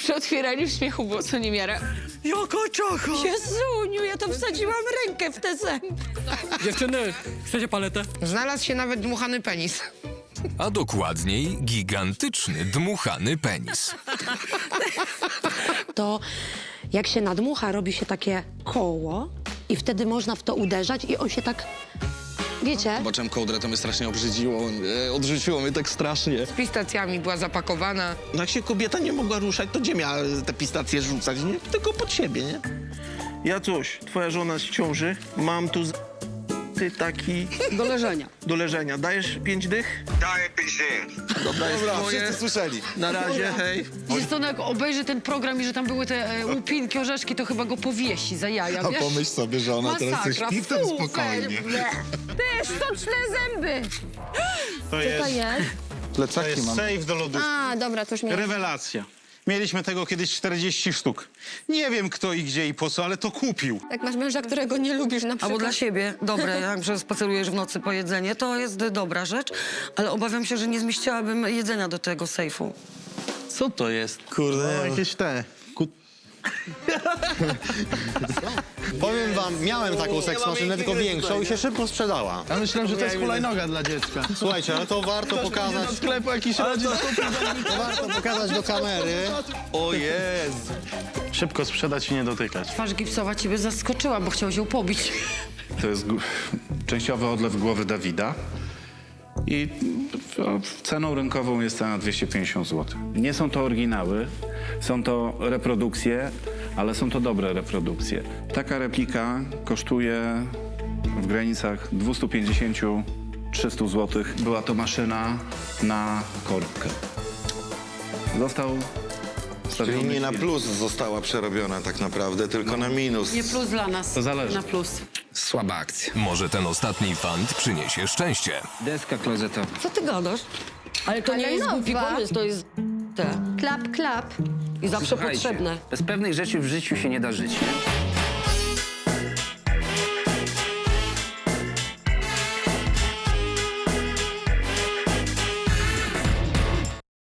Przy otwieraniu śmiechu było co niemiara. Jaka czacha! Jezuniu, ja tam wsadziłam rękę w te zęby. Dziewczyny, chcecie paletę? Znalazł się nawet dmuchany penis. A dokładniej gigantyczny, dmuchany penis. To jak się nadmucha, robi się takie koło i wtedy można w to uderzać i on się tak, wiecie, Zobaczyłem kołdrę, to mnie strasznie obrzydziło. E, odrzuciło mnie tak strasznie. Z pistacjami była zapakowana. No jak się kobieta nie mogła ruszać, to gdzie miała te pistacje rzucać? Nie? Tylko pod siebie, nie? Ja coś, twoja żona z ciąży, mam tu z... ty taki do leżenia. do leżenia. Dajesz pięć dych? Daję pięć dych. Dobra, jest twoje. słyszeli. Na razie, hej. Co, no jak obejrzy ten program i że tam były te e, łupinki, orzeszki, to chyba go powiesi za jaja, A wiesz? pomyśl sobie, że ona teraz coś Masakra, śpi w tym fu, spokojnie. Ty, sztuczne zęby! To jest, jest? to Plecaki jest mam. safe do lodówki. A, dobra, to już mnie... Rewelacja. Mieliśmy tego kiedyś 40 sztuk. Nie wiem kto i gdzie i po co, ale to kupił. Jak masz męża, którego nie lubisz na przykład... Albo dla siebie, dobre, jak że spacerujesz w nocy po jedzenie, to jest dobra rzecz, ale obawiam się, że nie zmieściłabym jedzenia do tego sejfu. Co to jest? Kurde. No, jakieś te. Ku... Powiem wam, miałem taką seks maszynę, tylko większą i się szybko sprzedała. Ja myślałem, że to jest hulajnoga dla dziecka. Słuchajcie, ale to warto pokazać, Do sklepu jakiś rodzic to warto pokazać do kamery. O jest! Szybko sprzedać i nie dotykać. Twarz gipsowa ciebie zaskoczyła, bo chciał się pobić. To jest gó- częściowy odlew głowy Dawida. I no, ceną rynkową jest cena 250 zł. Nie są to oryginały, są to reprodukcje, ale są to dobre reprodukcje. Taka replika kosztuje w granicach 250-300 zł. Była to maszyna na korbkę. Został Czyli nie na plus została przerobiona tak naprawdę, tylko na minus. Nie plus dla nas. To zależy. Na plus. Słaba akcja. Może ten ostatni fant przyniesie szczęście. Deska klozetowa. Co ty gadasz? Ale to nie jest głupi pomysł, to jest Klap, klap. I zawsze Słuchajcie, potrzebne. Bez pewnych rzeczy w życiu się nie da żyć. Nie?